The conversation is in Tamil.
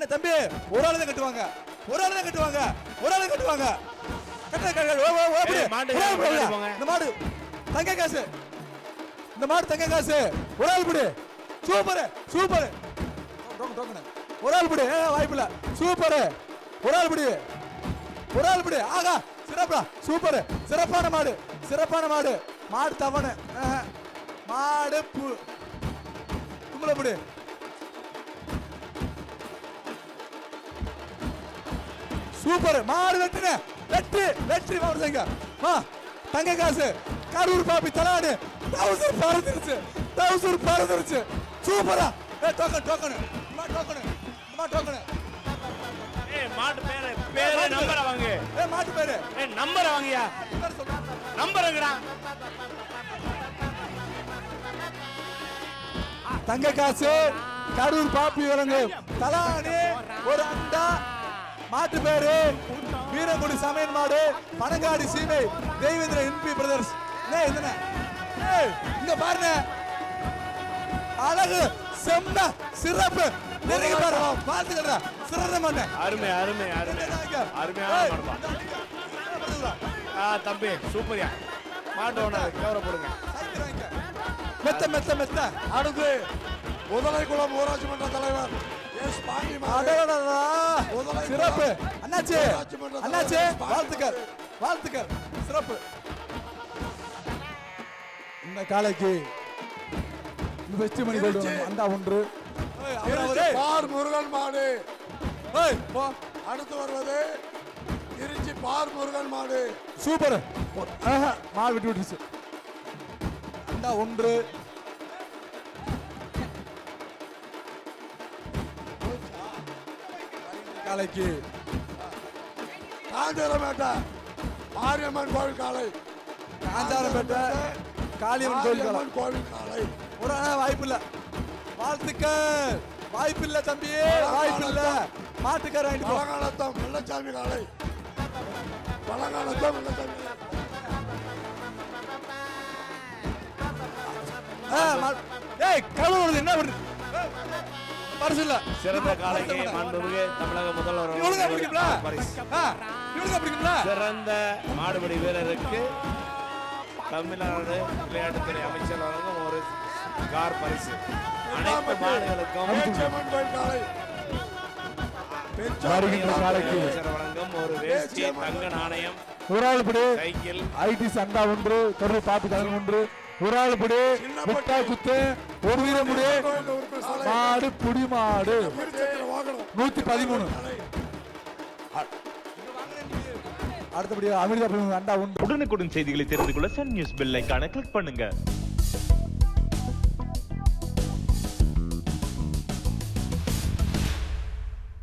அண்ணன் தம்பி ஒரு ஆளு தான் கட்டுவாங்க. ஒரு ஆளு தான் கட்டுவாங்க ஒரு ஆளு கட்டுவாங்க. இந்த மாடு தங்க காசு. இந்த மாடு தங்க காசு. ஒரு ஆள் பிடி. Super super. ஒரு ஆள் பிடி. வாய்ப்பில்ல. சூப்பர். ஒரு ஆள் பிடி. ஒரு ஆள் பிடி. ஆகா சிறப்பா. சூப்பர். சிறப்பான மாடு. சிறப்பான மாடு. மாடு தவணு. மாடு பு. கும்பல பிடி. சூப்பர். மாடு வெட்டுன. வெற்றி வெற்றி சங்க வா தங்க காசு. கரூர் பாப்பி தலாடு தௌசண்ட் பறந்துருச்சு. தௌசண்ட் பறந்துருச்சு. சூப்பரா. ஏ டோக்கன் டோக்கன் அம்மா டோக்கன் அம்மா டோக்கன் ஏய் மாட்டு பேரு. பேரு நம்பரை வாங்கு. ஏ மாட்டு பேரு. ஏய் நம்பரை வாங்கியா? நம்பருங்கடா தங்க காசு. கரூர் பாப்பி வரங்க தலாணி ஒரு அண்டா. மாட்டு பேரு. வீரகுடி சமையல் மாடு பனங்காடி சீமை தெய்வேந்திர என்பி பிரதர்ஸ் ஏய் இங்க பாருங்க அழகு செம்ம சிறப்பு. நெருங்கி பாரு பார்த்துக்கடா சிறந்த மண்ணு அருமை அருமை அருமை. அருமையான தம்பி சூப்பர்யா. மாட்டு ஓனர் கவரை போடுங்க. மெத்த மெத்த மெத்த. அடுத்து முதலைக்குளம் ஊராட்சி மன்ற தலைவர். சிறப்பு. அண்ணாச்சி. அண்ணாச்சி. வாழ்த்துக்கள். வாழ்த்துக்கள். சிறப்பு. இந்த காலைக்கு வெற்றி மணி கோல்டு திருச்சி. அண்டா ஒன்று. பார் முருகன் மாடு. அடுத்து வருவது திருச்சி பார் முருகன் மாடு. சூப்பர். ஆஹா, மாடு விட்டு விட்டுருச்சு. அண்டா ஒன்று. காலைக்கு. காஞ்சரமேட்டை மாரியம்மன் கோவில் காலை. காஞ்சாரப்பேட்டை காளியம்மன் மாரியம்மன் கோவில் காலை. ஒரு வாய்ப்பு இல்ல. வாழ்த்துக்கள். வாய்ப்பு இல்ல தம்பி. வாய்ப்பு இல்ல. மாட்டுக்கார பழங்காலத்தம் வெள்ளச்சாமி காலை. பழங்காலத்தம் வெள்ளச்சாமி ஏய் கழுவுறது என்ன பண்ணுது ஏய், பரிசு இல்ல சிறந்த காலைக்கு மாண்புமிகு தமிழக முதல்வர் இவனுங்க பிடிக்கும்ல பரிசு ஆ, இவனுங்க பிடிக்கும்ல சிறந்த மாடுபிடி வீரருக்கு தமிழ்நாடு விளையாட்டுத்துறை அமைச்சர் வழங்கும் ஒரு கார் பரிசு. அனைத்து மாடுகளுக்கும் ஒரு வேஷ்டி தங்க நாணயம். ஒரு ஆள் படி சைக்கிள். ஐடி சண்டா ஒன்று கரு பாத்து ஒன்று. ஒரு ஆள் படி முட்டா குத்து ஒரு வீரம் மாடு புடி மாடு நூத்தி பதிமூணு. அடுத்தபடி அமிர்தா அண்டா உடனுக்குடன் செய்திகளை தெரிந்து கொள்ள சன் நியூஸ் பெல் கிளிக் பண்ணுங்க.